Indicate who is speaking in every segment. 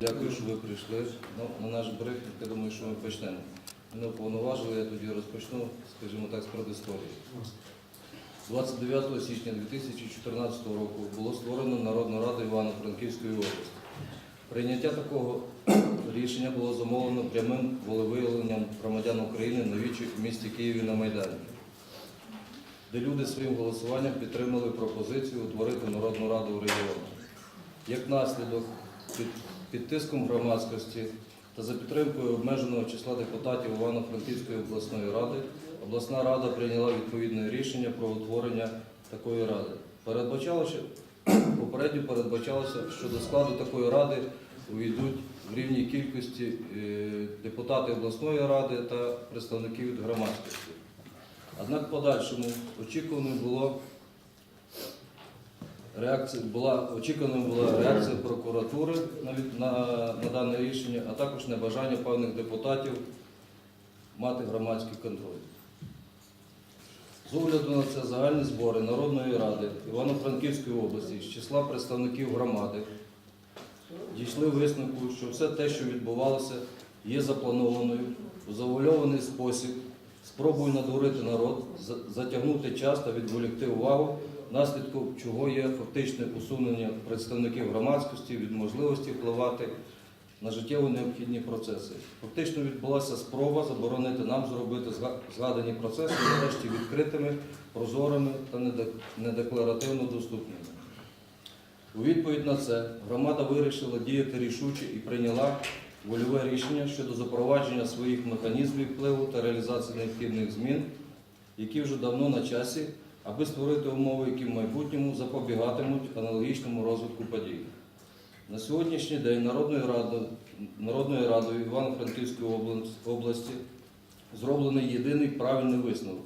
Speaker 1: Дякую, що ви прийшли Ну, на наш брифінг. Я думаю, що ми почнемо. Мене уповноважили, я тоді розпочну, скажімо так, з предісторії. 29 січня 2014 року було створено Народну раду Івано-Франківської області. Прийняття такого рішення було замовлено прямим волевиявленням громадян України на вічі в місті Києві на Майдані, де люди своїм голосуванням підтримали пропозицію утворити Народну раду в регіоні. Як наслідок, під, під тиском громадськості та за підтримкою обмеженого числа депутатів Івано-Франківської обласної ради, обласна рада прийняла відповідне рішення про утворення такої ради. Передбачалося, попередньо передбачалося, що до складу такої ради увійдуть в рівній кількості е, депутати обласної ради та представники від громадськості. Однак в подальшому очікувано було реакція була очікуваною була реакція прокуратури на, на, на дане рішення, а також небажання певних депутатів мати громадський контроль. З огляду на це загальні збори Народної ради Івано-Франківської області з числа представників громади дійшли висновку, що все те, що відбувалося, є запланованою у завуальований спосіб, спробою надурити народ, затягнути час та відволікти увагу, наслідком чого є фактичне усунення представників громадськості від можливості впливати на життєво необхідні процеси. Фактично відбулася спроба заборонити нам зробити згадані процеси нарешті відкритими, прозорими та недекларативно доступними. У відповідь на це громада вирішила діяти рішуче і прийняла вольове рішення щодо запровадження своїх механізмів впливу та реалізації необхідних змін, які вже давно на часі, аби створити умови, які в майбутньому запобігатимуть аналогічному розвитку подій. На сьогоднішній день Народною радою, Народною радою Івано-Франківської області зроблений єдиний правильний висновок.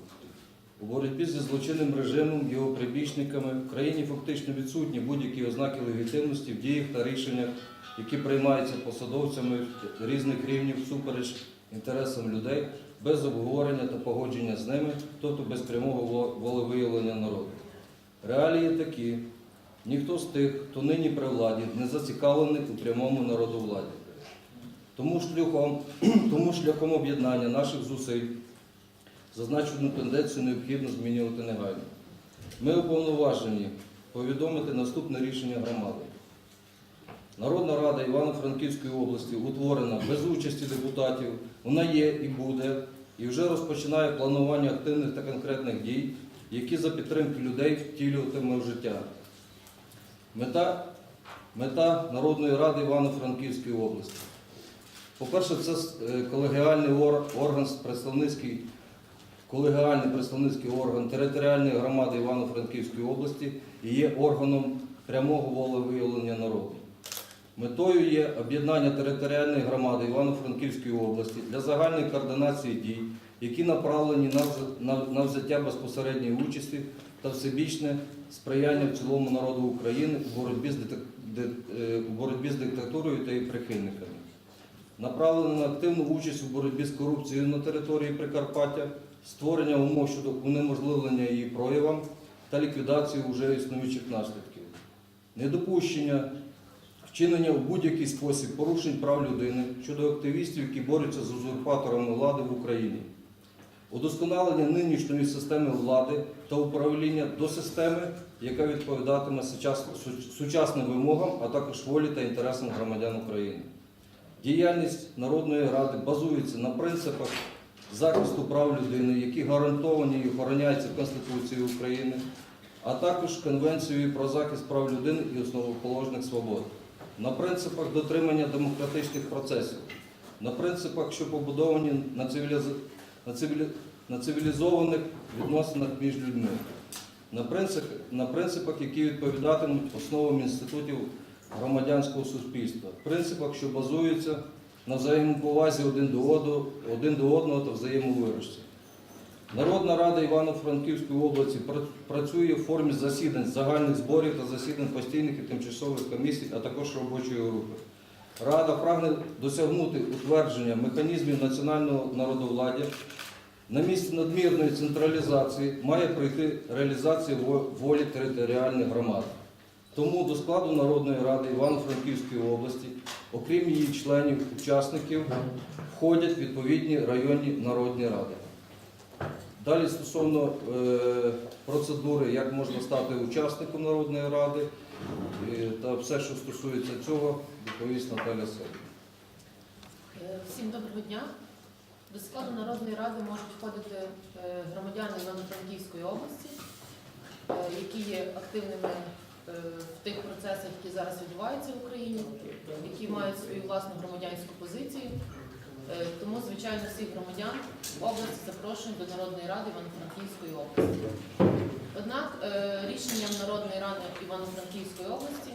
Speaker 1: У боротьбі зі злочинним режимом, його прибічниками в країні фактично відсутні будь-які ознаки легітимності в діях та рішеннях, які приймаються посадовцями різних рівнів всупереч інтересам людей, без обговорення та погодження з ними, тобто без прямого волевиявлення народу. Реалії такі. Ніхто з тих, хто нині при владі, не зацікавлений у прямому народовладі. Тому шляхом, тому шляхом об'єднання наших зусиль зазначену тенденцію необхідно змінювати негайно. Ми уповноважені повідомити наступне рішення громади. Народна рада Івано-Франківської області утворена без участі депутатів, вона є і буде, і вже розпочинає планування активних та конкретних дій, які за підтримки людей втілюватиме в життя. Мета, мета Народної ради Івано-Франківської області. По-перше, це е, колегіальний орган представницький, колегіальний представницький орган територіальної громади Івано-Франківської області і є органом прямого волевиявлення народу. Метою є об'єднання територіальної громади Івано-Франківської області для загальної координації дій, які направлені на вз- на- на взяття безпосередньої участі та всебічне сприяння в цілому народу України у боротьбі з, е, диктатурою та її прихильниками. Направлено на активну участь у боротьбі з корупцією на території Прикарпаття, створення умов щодо унеможливлення її проявам та ліквідацію вже існуючих наслідків. Недопущення вчинення у будь-який спосіб порушень прав людини щодо активістів, які борються з узурпаторами влади в Україні. Удосконалення нинішньої системи влади та управління до системи, яка відповідатиме сучасним вимогам, а також волі та інтересам громадян України. Діяльність Народної ради базується на принципах захисту прав людини, які гарантовані і охороняються Конституцією України, а також Конвенцією про захист прав людини і основоположних свобод, на принципах дотримання демократичних процесів, на принципах, що побудовані на, цивіліз- на, цивілі- на цивілізованих відносинах між людьми, на, принцип, на принципах, які відповідатимуть основам інститутів громадянського суспільства, принципах, що базуються на взаємоповазі один до одного, один до одного та взаємовирощі. Народна рада Івано-Франківської області працює в формі засідань, загальних зборів та засідань постійних і тимчасових комісій, а також робочої групи. Рада прагне досягнути утвердження механізмів національного народовладдя. На місці надмірної централізації має пройти реалізація волі територіальних громад. Тому до складу Народної ради Івано-Франківської області, окрім її членів, учасників, входять відповідні районні народні ради. Далі стосовно е, процедури, як можна стати учасником Народної ради е, та все, що стосується цього, доповість Наталя Сергій.
Speaker 2: Всім доброго дня. До складу Народної ради можуть входити е, громадяни Івано-Франківської області, які є активними в тих процесах, які зараз відбуваються в Україні, які мають свою власну громадянську позицію. Е, Тому, звичайно, всіх громадян області запрошуємо до Народної ради Івано-Франківської області. Однак е, рішенням Народної ради Івано-Франківської області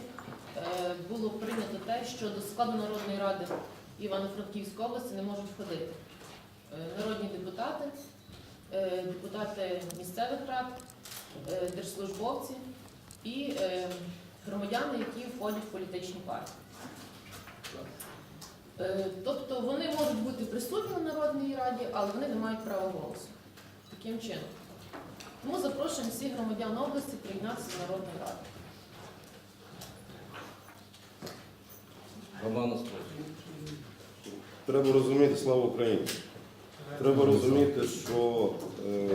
Speaker 2: е, було прийнято те, що до складу Народної ради Івано-Франківської області не можуть входити народні депутати, депутати місцевих рад, держслужбовці і громадяни, які входять в політичні партії. Е, Тобто вони можуть бути присутні в Народній раді, але вони не мають права голосу. Таким чином. Тому запрошуємо всіх громадян області приєднатися до Народної ради.
Speaker 1: Спросу.
Speaker 3: Треба розуміти, слава Україні. Треба розуміти, що е,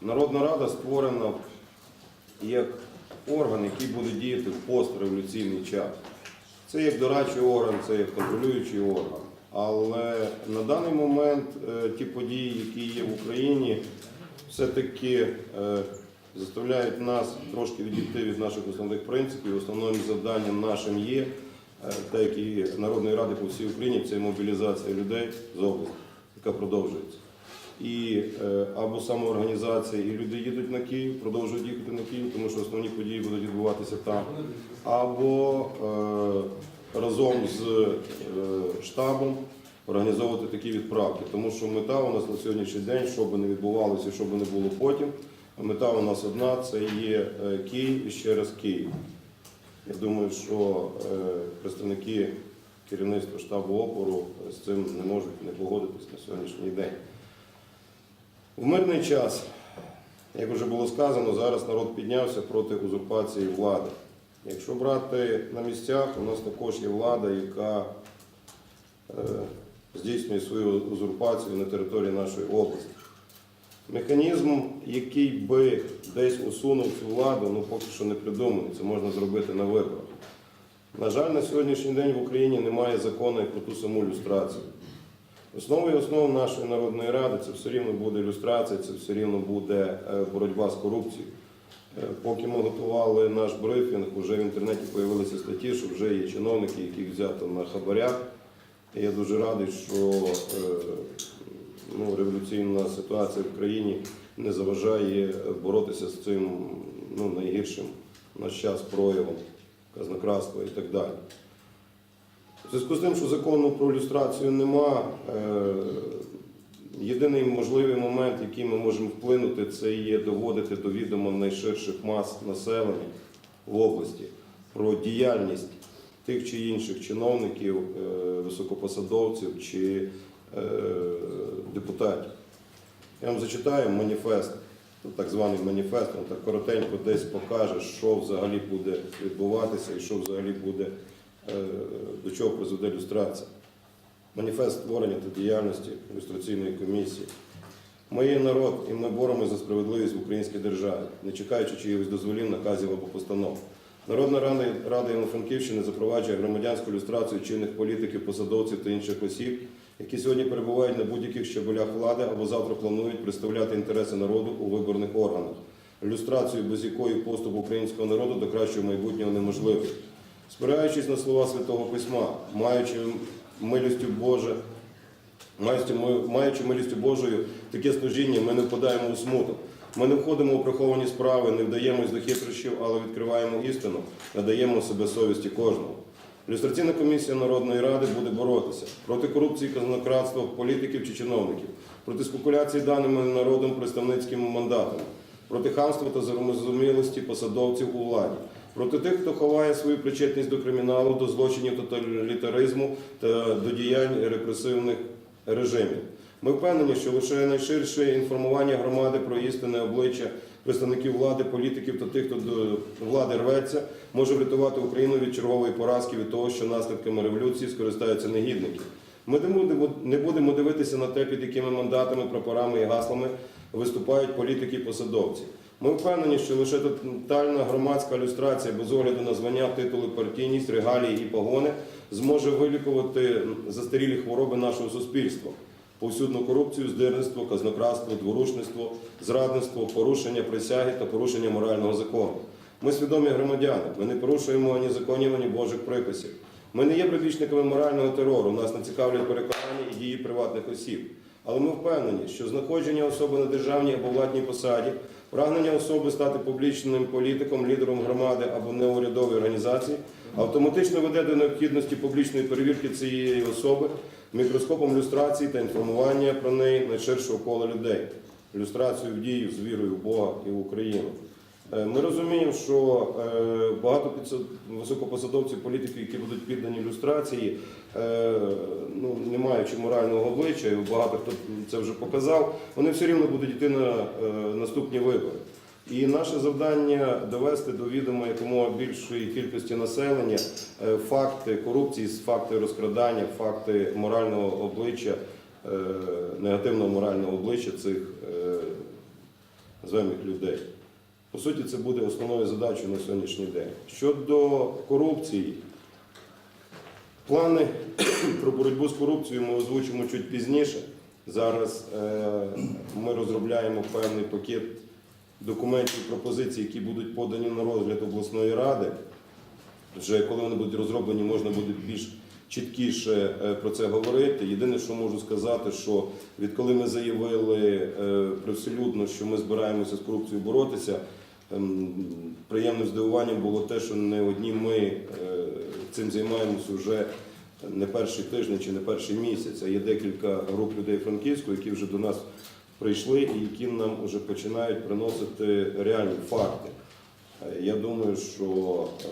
Speaker 3: Народна Рада створена як орган, який буде діяти в постреволюційний час. Це як дорадчий орган, це як контролюючий орган. Але на даний момент е, ті події, які є в Україні, все-таки е, заставляють нас трошки відійти від наших основних принципів. Основним завданням нашим є, е, так і Народної ради по всій Україні, це мобілізація людей з області, яка продовжується. І е, або самоорганізація, і люди їдуть на Київ, продовжують їхати на Київ, тому що основні події будуть відбуватися там. Або е, разом з е, штабом організовувати такі відправки. Тому що мета у нас на сьогоднішній день, що би не відбувалося, що би не було потім, мета у нас одна це є Київ і ще раз Київ. Я думаю, що представники керівництва штабу опору з цим не можуть не погодитись на сьогоднішній день. В мирний час, як вже було сказано, зараз народ піднявся проти узурпації влади. Якщо брати на місцях, у нас також є влада, яка е, здійснює свою узурпацію на території нашої області. Механізм, який би десь усунув цю владу, ну поки що не придуманий. Це можна зробити на виборах. На жаль, на сьогоднішній день в Україні немає закону про ту саму люстрацію. Основою основ нашої народної ради це все рівно буде ілюстрація, це все рівно буде е, боротьба з корупцією. Е, Поки ми готували наш брифінг, вже в інтернеті з'явилися статті, що вже є чиновники, яких взято на хабарях. Я дуже радий, що е, ну, революційна ситуація в країні не заважає боротися з цим ну, найгіршим в наш час проявом казнократства і так далі. В зв'язку з тим, що закону про люстрацію нема, е, єдиний можливий момент, який ми можемо вплинути, це є доводити до відома найширших мас населення в області про діяльність тих чи інших чиновників, е, високопосадовців чи е, депутатів. Я вам зачитаю маніфест, так званий маніфест, він так коротенько десь покаже, що взагалі буде відбуватися і що взагалі буде, до чого призведе люстрація. Маніфест створення та діяльності люстраційної комісії. Ми народ, і ми боремося за справедливість в українській державі, не чекаючи чиїхось дозволів, наказів або постанов. Народна рада, рада Івано-Франківщини запроваджує громадянську люстрацію чинних політиків, посадовців та інших осіб, які сьогодні перебувають на будь-яких щабелях влади або завтра планують представляти інтереси народу у виборних органах. Люстрацію, без якої поступ українського народу до кращого майбутнього неможливий. Спираючись на слова Святого Письма, маючи милістю Боже, маючи, милістю Божою таке служіння, ми не впадаємо у смуток. Ми не входимо у приховані справи, не вдаємось до хитрощів, але відкриваємо істину, надаємо себе совісті кожному. Люстраційна комісія Народної ради буде боротися проти корупції, казнократства, політиків чи чиновників, проти спекуляції даними народом представницькими мандатами, проти хамства та зарозумілості посадовців у владі, проти тих, хто ховає свою причетність до криміналу, до злочинів тоталітаризму та до діянь репресивних режимів. Ми впевнені, що лише найширше інформування громади про істинне обличчя представників влади, політиків та тих, хто до влади рветься, може врятувати Україну від чергової поразки, від того, що наслідками революції скористаються негідники. Ми не будемо, дивитися на те, під якими мандатами, прапорами і гаслами виступають політики і посадовці. Ми впевнені, що лише тотальна громадська люстрація без огляду на звання, титули, партійність, регалії і погони зможе вилікувати застарілі хвороби нашого суспільства. Повсюдну корупцію, здирництво, казнократство, дворушництво, зрадництво, порушення присяги та порушення морального закону. Ми свідомі громадяни, ми не порушуємо ані законів, ані Божих приписів. Ми не є прибічниками морального терору, нас не цікавлять переконання і дії приватних осіб. Але ми впевнені, що знаходження особи на державній або владній посаді, прагнення особи стати публічним політиком, лідером громади або неурядової організації автоматично веде до необхідності публічної перевірки цієї особи мікроскопом люстрації та інформування про неї найширшого кола людей. Люстрацію в дію з вірою в Бога і в Україну. Е, Ми розуміємо, що е, багато високопосадовців, політиків, які будуть піддані люстрації, е, ну, не маючи морального обличчя, і багато хто це вже показав, вони все рівно будуть йти на наступні вибори. І наше завдання довести до відома якомога більшої кількості населення факти корупції, факти розкрадання, факти морального обличчя, негативного морального обличчя цих називаємо людей. По суті, це буде основною задачею на сьогоднішній день. Щодо корупції, плани про боротьбу з корупцією ми озвучимо чуть пізніше. Зараз е, ми розробляємо певний пакет документів, пропозицій, які будуть подані на розгляд обласної ради. Вже коли вони будуть розроблені, можна буде більш чіткіше е, про це говорити. Єдине, що можу сказати, що відколи ми заявили е, привселюдно, що ми збираємося з корупцією боротися, приємним здивуванням було те, що не одні ми е, цим займаємося вже не перший тиждень чи не перший місяць, а є декілька груп людей Франківського, які вже до нас прийшли і які нам вже починають приносити реальні факти. Е, Я думаю, що е,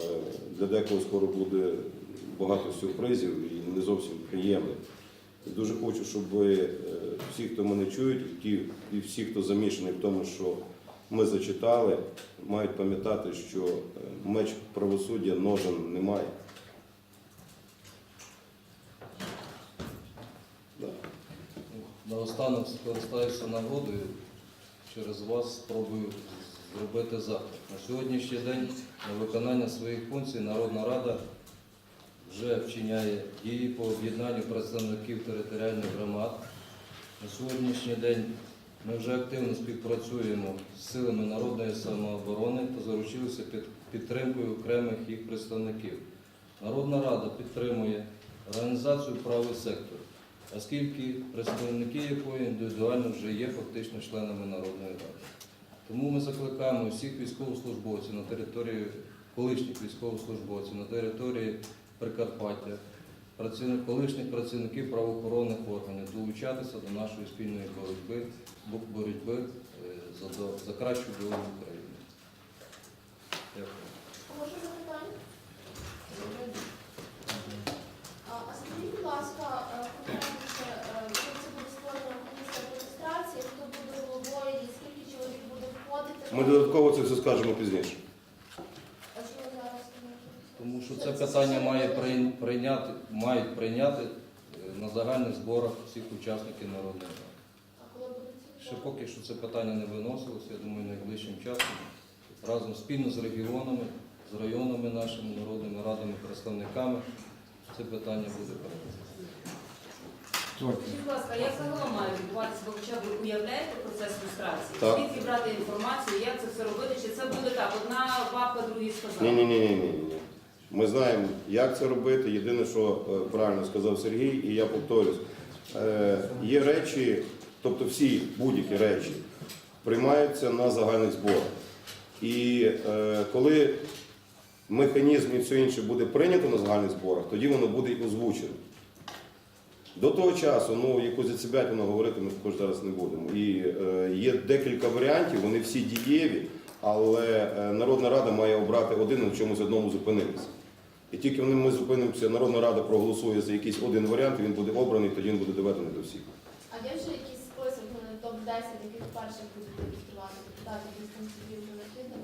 Speaker 3: для декого скоро буде багато сюрпризів і не зовсім приємних. Дуже хочу, щоб всі, хто мене чують, і всі, хто замішаний в тому, що ми зачитали, мають пам'ятати, що е, меч правосуддя ножен немає.
Speaker 1: Наостанок скористаюся нагодою, через вас спробую зробити захід. На сьогоднішній день на виконання своїх функцій Народна Рада вже вчиняє дії по об'єднанню представників територіальних громад. На сьогоднішній день ми вже активно співпрацюємо з силами народної самооборони та заручилися під підтримкою окремих їх представників. Народна Рада підтримує організацію правий сектор, оскільки представники якої індивідуально вже є фактично членами Народної Ради. Тому ми закликаємо всіх військовослужбовців на території колишніх військовослужбовців на території Прикарпаття, колишніх працівників правоохоронних органів долучатися до нашої спільної боротьби, боротьби е, за, за кращу долю України. Дякую.
Speaker 4: Може запитання? А скажіть, будь ласка, е, конкретніше, е, коли це буде створена комісія реєстрації, хто буде головою і скільки чоловік буде входити?
Speaker 3: Ми додатково це все скажемо пізніше.
Speaker 4: А чому зараз не
Speaker 1: Тому що це питання має прийняти, мають прийняти е, на загальних зборах всіх учасників
Speaker 4: буде ці
Speaker 1: Ще поки що це питання не виносилося, я думаю, найближчим часом разом спільно з регіонами, з районами нашими народними радами, представниками це питання буде перенесено.
Speaker 5: Скажіть, будь ласка, як загалом має відбуватися, ви хоча б уявляєте процес люстрації?
Speaker 3: Так.
Speaker 5: Звідки брати інформацію, як це все робити? Чи це буде так? Одна бабка, другій сказала?
Speaker 3: Ні, ні, ні, ні, ні. Ми знаємо, як це робити. Єдине, що е, правильно сказав Сергій, і я повторюсь, е, є речі, тобто всі будь-які речі приймаються на загальних зборах. І е, коли механізм і все інше буде прийнято на загальних зборах, тоді воно буде і озвучено. До того часу, ну якусь за себе воно говорити ми також зараз не будемо. І е, є декілька варіантів, вони всі дієві, але Народна Рада має обрати один і в чомусь одному зупинитися. І тільки ми зупинимося, Народна Рада проголосує за якийсь один варіант, і він буде обраний, тоді він буде доведений до всіх.
Speaker 4: А є вже якийсь список, ну, топ-10, яких перших будуть реєструвати депутатів дистанційно?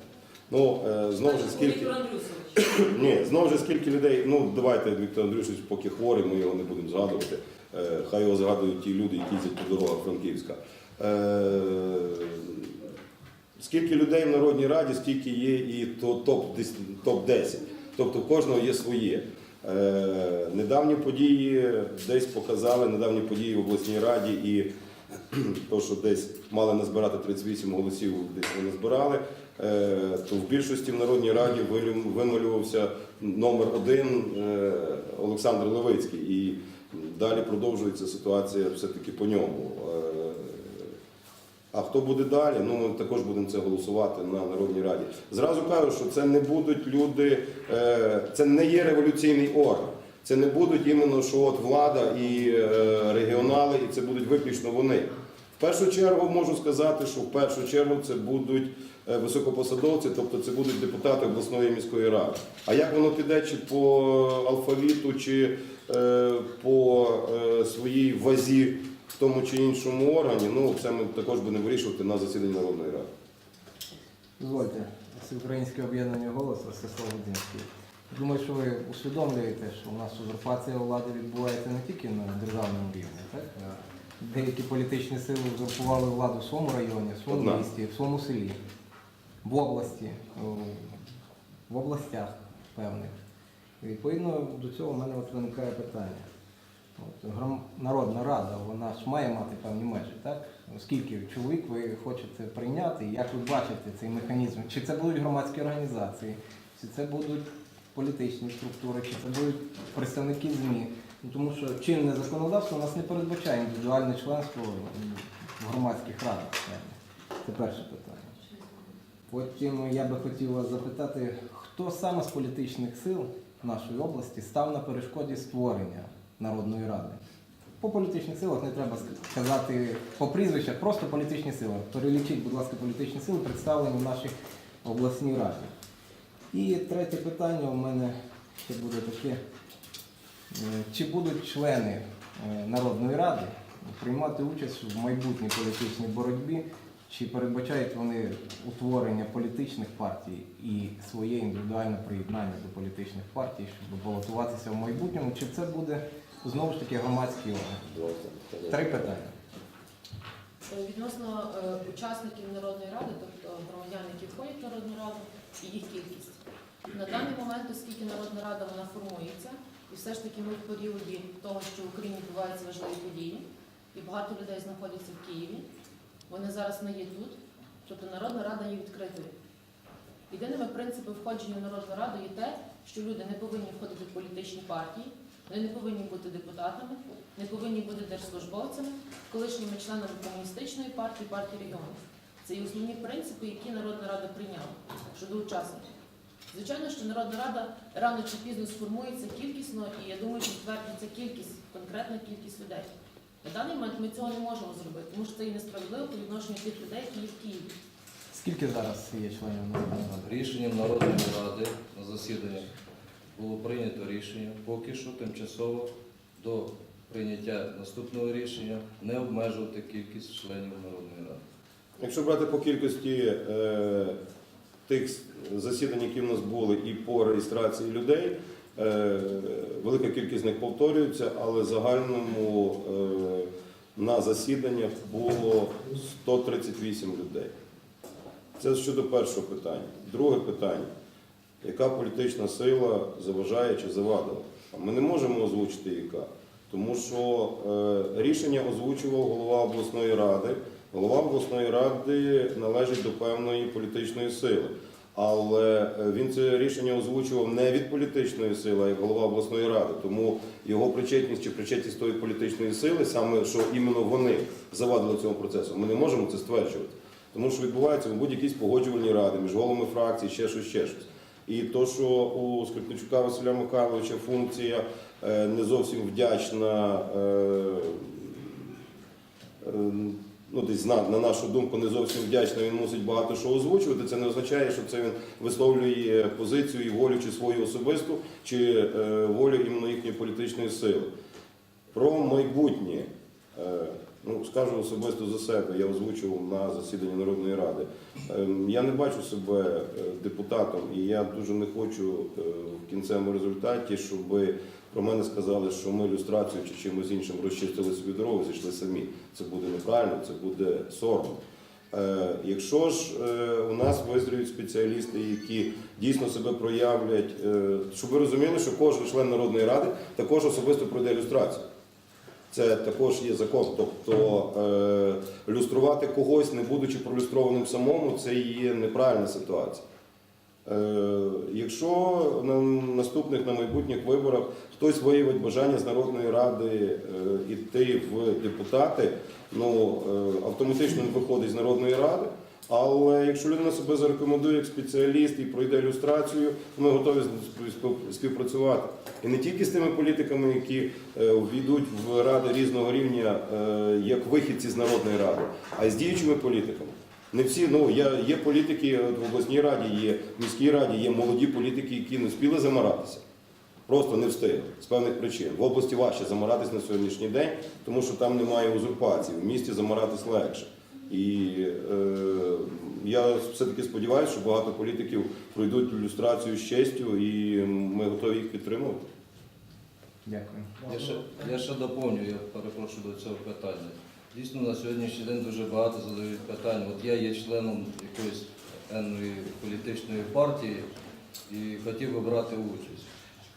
Speaker 3: Ну, е, знову ж скільки.
Speaker 5: Віктор Андрюсович.
Speaker 3: Ні, знову ж скільки людей. Ну давайте Віктор Андрійович, поки хворий, ми його не будемо згадувати. Е, Хай його згадують ті люди, які їздять по дорогах Франківська. Е, Скільки людей в Народній Раді, стільки є і топ дес- топ-10. Тобто в кожного є своє. Е, Недавні події десь показали, недавні події в обласній раді і то, що десь мали назбирати 38 голосів, десь вони збирали, е, то в більшості в Народній Раді вималювався номер один е, Олександр Левицький. І далі продовжується ситуація все-таки по ньому. А хто буде далі? Ну ми також будемо це голосувати на Народній Раді. Зразу кажу, що це не будуть люди, е, це не є революційний орган. Це не будуть іменно, що от влада і е, регіонали, і це будуть виключно вони. В першу чергу можу сказати, що в першу чергу це будуть е, високопосадовці, тобто це будуть депутати обласної міської ради. А як воно піде, чи по алфавіту, чи по своїй вазі в тому чи іншому органі, ну це ми також будемо вирішувати на засіданні Народної ради.
Speaker 6: Дозвольте, Всеукраїнське об'єднання голос Ростислав Лудинський. Думаю, що ви усвідомлюєте, що у нас узурпація влади відбувається не тільки на державному рівні, так? Деякі політичні сили узурпували владу в своєму районі, в своєму
Speaker 3: Одна.
Speaker 6: місті, в своєму селі, в області, в областях певних. І відповідно до цього в мене от виникає питання. От, Народна рада, вона ж має мати певні межі, так? Скільки чоловік ви хочете прийняти, як ви бачите цей механізм? Чи це будуть громадські організації, чи це будуть політичні структури, чи це будуть представники ЗМІ? Ну, тому що чинне законодавство у нас не передбачає індивідуальне членство в громадських радах. Це перше питання. Потім я би хотів вас запитати, хто саме з політичних сил нашої області став на перешкоді створення Народної ради? По політичних силах не треба сказати по прізвищах, просто політичні сили. Перелічіть, будь ласка, політичні сили, представлені в нашій обласній раді. І третє питання у мене ще буде таке. Е, Чи будуть члени е, Народної ради приймати участь в майбутній політичній боротьбі, чи передбачають вони утворення політичних партій і своє індивідуальне приєднання до політичних партій, щоб балотуватися в майбутньому, чи це буде знову ж таки громадський орган? Три питання.
Speaker 2: Е, Відносно е, учасників Народної ради, тобто громадян, які входять в Народну раду, і їх кількість. На даний момент, оскільки Народна рада вона формується, і все ж таки ми в періоді того, що в Україні відбуваються важливі події, і багато людей знаходяться в Києві, вони зараз не є тут, тобто Народна рада є відкритою. Єдиними принципами входження в Народну раду є те, що люди не повинні входити в політичні партії, вони не повинні бути депутатами, не повинні бути держслужбовцями, колишніми членами комуністичної партії, партії регіонів. Це є основні принципи, які Народна Рада прийняла щодо учасників. Звичайно, що Народна Рада рано чи пізно сформується кількісно, і я думаю, що затвердиться кількість, конкретна кількість людей. На даний момент ми цього не можемо зробити, тому що це є несправедливо по відношенню тих людей, які є в Києві.
Speaker 6: Скільки зараз є членів Народної ради?
Speaker 1: Рішенням Народної ради на засіданні було прийнято рішення поки що тимчасово до прийняття наступного рішення не обмежувати кількість членів Народної ради.
Speaker 3: Якщо брати по кількості е, тих засідань, які в нас були, і по реєстрації людей, е, велика кількість з них повторюється, але загальному е, на засіданнях було 138 людей. Це щодо першого питання. Друге питання. Яка політична сила заважає чи завадила? А Ми не можемо озвучити яка, тому що е, рішення озвучував голова обласної ради. Голова обласної ради належить до певної політичної сили. Але е, він це рішення озвучував не від політичної сили, а як голова обласної ради. Тому його причетність чи причетність тої політичної сили, саме що іменно вони завадили цьому процесу, ми не можемо це стверджувати. Тому що відбуваються, мабуть, якісь погоджувальні ради між головами фракцій, ще щось, ще щось. І то, що у Скрипничука Василя Михайловича функція е, не зовсім вдячна, е, е, ну, десь на, на нашу думку, не зовсім вдячна, він мусить багато що озвучувати. Це не означає, що це він висловлює позицію і волю чи свою особисту, чи волю іменно їхньої політичної сили. Про майбутнє. Ну, скажу особисто за себе, я озвучував на засіданні Народної Ради. Ем, Я не бачу себе е, депутатом, і я дуже не хочу е, в кінцевому результаті, щоб про мене сказали, що ми ілюстрацію чи чимось іншим розчистили собі дорогу, зійшли самі. Це буде неправильно, це буде соромно. Е, Якщо ж у нас визріють спеціалісти, які дійсно себе проявлять, щоб ви розуміли, що кожен член Народної ради також особисто пройде ілюстрацію. Це також є закон. Тобто е, люструвати когось, не будучи пролюстрованим самому, це є неправильна ситуація. Е, якщо на наступних на майбутніх виборах хтось виявить бажання з Народної ради е, іти в депутати, ну е, автоматично не виходить з Народної ради. Але якщо людина себе зарекомендує як спеціаліст і пройде ілюстрацію, ми готові співпрацювати. І не тільки з тими політиками, які е, війдуть в ради різного рівня, е, як вихідці з Народної ради, а й з діючими політиками. Не всі, ну я є політики в обласній раді, є в міській раді, є молоді політики, які не встигли замаратися. Просто не встигли з певних причин. В області важче замаратись на сьогоднішній день, тому що там немає узурпації. В місті замаратись легше. І е, я все-таки сподіваюся, що багато політиків пройдуть ілюстрацію з честю, і ми готові їх підтримувати.
Speaker 6: Дякую.
Speaker 1: Я ще, я ще доповню, я перепрошую до цього питання. Дійсно, на сьогоднішній день дуже багато задають питань. От я є членом якоїсь енної політичної партії і хотів би брати участь.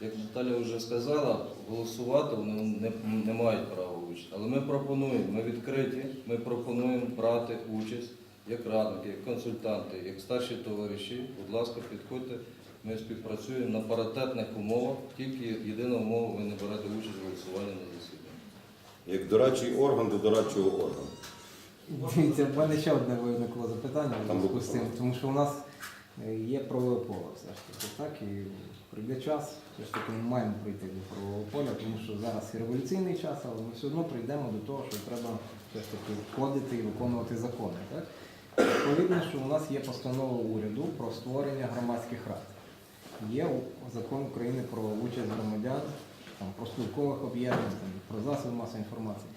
Speaker 1: Як Наталя вже сказала, голосувати вони не, не мають права участі. Але ми пропонуємо, ми відкриті, ми пропонуємо брати участь як радники, як консультанти, як старші товариші. Будь ласка, підходьте. Ми співпрацюємо на паритетних умовах, тільки єдина умова, ви не берете участь в голосуванні на засіданні.
Speaker 3: Як дорадчий орган до дорадчого органу.
Speaker 6: Дивіться, в мене ще одне виникло запитання в
Speaker 3: Там
Speaker 6: зв'язку з цим, тому що у нас е, є правове поле все ж таки, так? І прийде час, все ж таки ми маємо прийти до правового поля, тому що зараз і революційний час, але ми все одно прийдемо до того, що треба все ж таки входити і виконувати закони. Так? Відповідно, що у нас є постанова уряду про створення громадських рад. Є закон України про участь громадян, там, про спілкових об'єднань, про засоби масової інформації.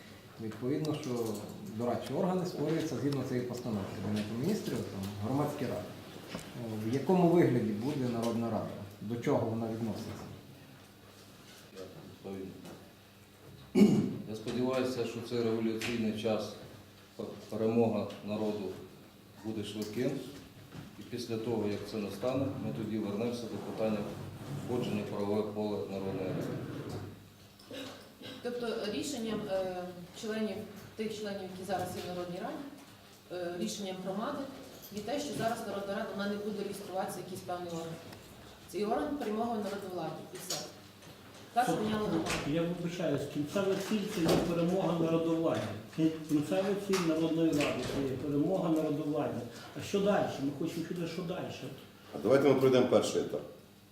Speaker 6: Відповідно, що дорадчі органи створюються згідно цієї постанови Кабінету міністрів, там, громадські ради. В якому вигляді буде Народна Рада? До чого вона відноситься?
Speaker 1: Я сподіваюся, що цей революційний час перемога народу буде швидким. І після того, як це настане, ми тоді вернемося до питання входження в правове поле народної ради.
Speaker 2: Тобто рішенням е, членів, тих членів, які зараз є в Народній Раді, е, рішенням громади є те, що зараз Народна Рада вона не буде реєструватися якийсь певний орган. Цей орган перемога народовладі і все. Так прийняла громада.
Speaker 7: Я вибачаюсь, кінцева ціль це є перемога народовладдя. Кінцева ціль народної ради це є перемога народовладдя. А що далі? Ми хочемо чути, що далі.
Speaker 3: А давайте ми пройдемо перший етап.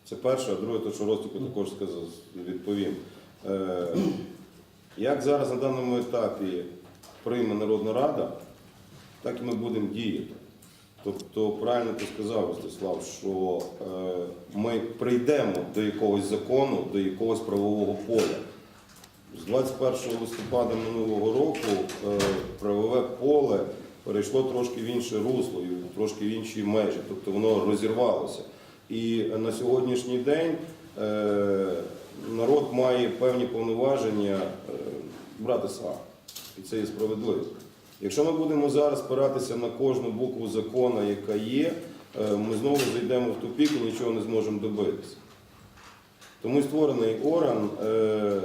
Speaker 3: Це перше, а друге, то що Ростику також сказав, відповім. Е, як зараз на даному етапі прийме Народна Рада, так і ми будемо діяти. Тобто, правильно ти сказав, Ростислав, що е, ми прийдемо до якогось закону, до якогось правового поля. З 21 листопада минулого року е, правове поле перейшло трошки в інше русло, і трошки в інші межі, тобто воно розірвалося. І на сьогоднішній день е, народ має певні повноваження е, брати сам. І це є справедливо. Якщо ми будемо зараз спиратися на кожну букву закону, яка є, е, ми знову зайдемо в тупік і нічого не зможемо добитися. Тому створений орган е,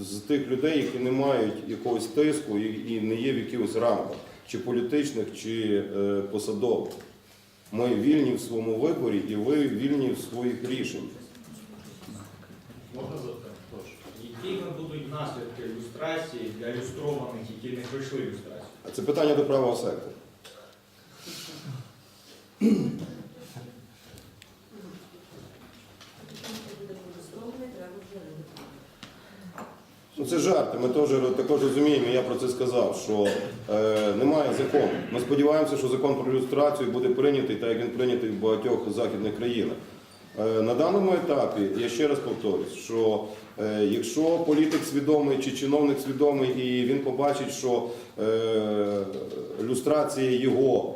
Speaker 3: з тих людей, які не мають якогось тиску і не є в якихось рамках, чи політичних, чи е, посадових. Ми вільні в своєму виборі і ви вільні в своїх рішеннях.
Speaker 8: Можна запитати? Якими будуть наслідки ілюстрації для ілюстрованих, які не пройшли ілюстрацію?
Speaker 3: А це питання до правого сектору. Ну, це жарти. Ми теж, також розуміємо, я про це сказав, що е, немає закону. Ми сподіваємося, що закон про ілюстрацію буде прийнятий, так як він прийнятий в багатьох західних країнах. Е, На даному етапі, я ще раз повторюсь, що якщо політик свідомий чи чиновник свідомий і він побачить, що е, люстрація його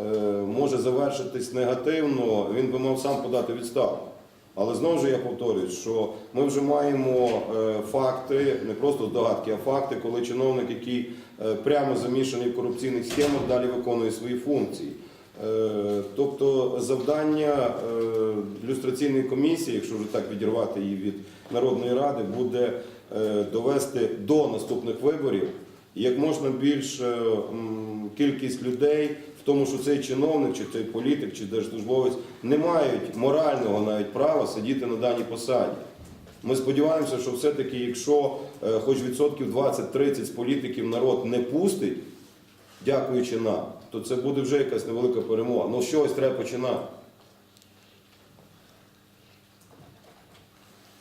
Speaker 3: е, може завершитись негативно, він би мав сам подати відставку. Але знову ж я повторюю, що ми вже маємо е, факти, не просто здогадки, а факти, коли чиновник, який е, прямо замішаний в корупційних схемах, далі виконує свої функції. Е, Тобто завдання е, люстраційної комісії, якщо вже так відірвати її від Народної ради, буде е, довести до наступних виборів як можна більше кількість людей в тому, що цей чиновник, чи цей політик, чи держслужбовець не мають морального навіть права сидіти на даній посаді. Ми сподіваємося, що все-таки, якщо хоч відсотків 20-30 з політиків народ не пустить, дякуючи нам, то це буде вже якась невелика перемога. Ну чогось треба починати.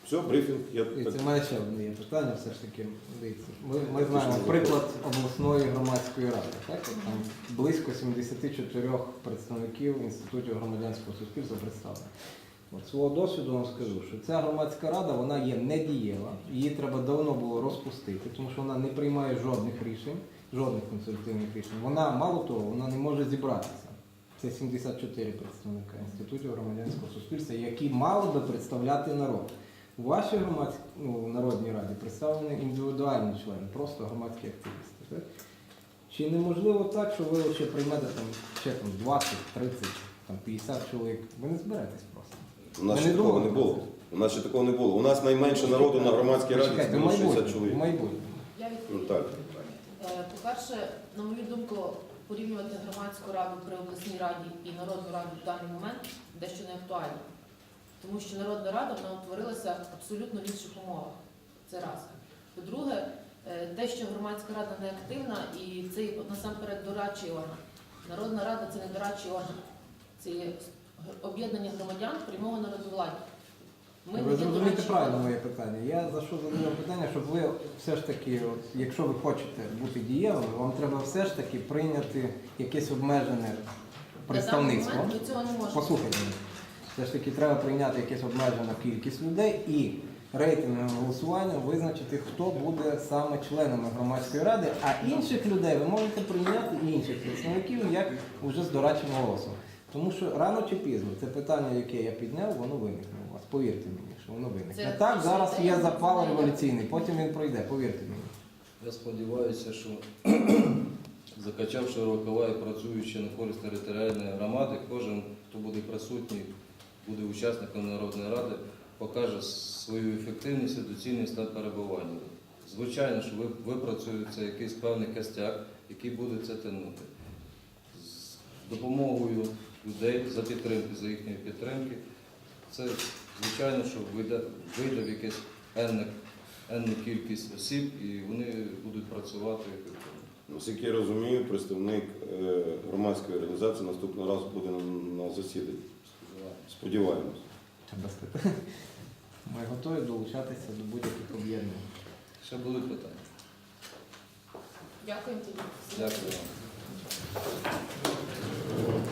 Speaker 3: Все, брифінг. Я
Speaker 6: І
Speaker 3: так
Speaker 6: це має ще одне є питання, все ж таки. Дивіться. Ми, ми знаємо приклад обласної громадської ради. Так? Там близько 74 представників інститутів громадянського суспільства представлено. От свого досвіду вам скажу, що ця громадська рада вона є недієва, її треба давно було розпустити, тому що вона не приймає жодних рішень, жодних консультативних рішень. Вона, мало того, вона не може зібратися. Це 74 представника інститутів громадянського суспільства, які мали би представляти народ. У вашій громадській ну, народній раді представлені індивідуальні члени, просто громадські активісти. Так? Чи неможливо так, що ви лише приймете там ще там 20, 30, там 50 чоловік? Ви не зберетесь просто.
Speaker 3: У нас ще
Speaker 6: не
Speaker 3: такого не було. У нас ще такого не було. У нас найменше народу на громадській раді це
Speaker 6: в
Speaker 3: було 60
Speaker 6: майбутньому,
Speaker 3: чоловік.
Speaker 6: в майбутньому.
Speaker 3: Ну так.
Speaker 2: Е, По-перше, на мою думку, порівнювати громадську раду при обласній раді і народну раду в даний момент дещо не актуально. Тому що народна рада вона утворилася абсолютно в інших умовах. Це раз. По-друге, е, те, що громадська рада не активна, і це насамперед дорадчий орган. Народна рада це не дорадчий орган, це є об'єднання громадян прямого народовладдя. Ми
Speaker 6: ви зрозумієте правильно моє питання. Я за що задаю питання, щоб ви все ж таки, от, якщо ви хочете бути дієвими, вам треба все ж таки прийняти якесь обмежене представництво.
Speaker 2: цього не.
Speaker 6: Послухайте мене. Все ж таки треба прийняти якесь обмежена кількість людей і рейтинговим голосуванням визначити, хто буде саме членами громадської ради, а інших людей ви можете прийняти інших представників як вже з дорадчим голосом. Тому що рано чи пізно це питання, яке я підняв, воно виникне. Повірте мені, що воно виникне.
Speaker 2: Це
Speaker 6: так, зараз є запал революційний, потім він пройде, повірте мені.
Speaker 1: Я сподіваюся, що закачавши рукава і працюючи на користь територіальної громади, кожен, хто буде присутній, буде учасником Народної ради, покаже свою ефективність і доцільність та перебування. Звичайно, що випрацюється якийсь певний костяк, який буде це тягнути. З допомогою людей за підтримки, за їхньої підтримки, це звичайно, що вийде, вийде в якесь енне енну кількість осіб і вони будуть працювати ефективно.
Speaker 3: Наскільки я розумію, представник е, громадської організації наступного разу буде на- засіданні. Сподіваємось.
Speaker 6: Ми готові долучатися до будь-яких об'єднань.
Speaker 1: Ще будуть питання.
Speaker 2: Дякую тобі.
Speaker 1: Дякую вам.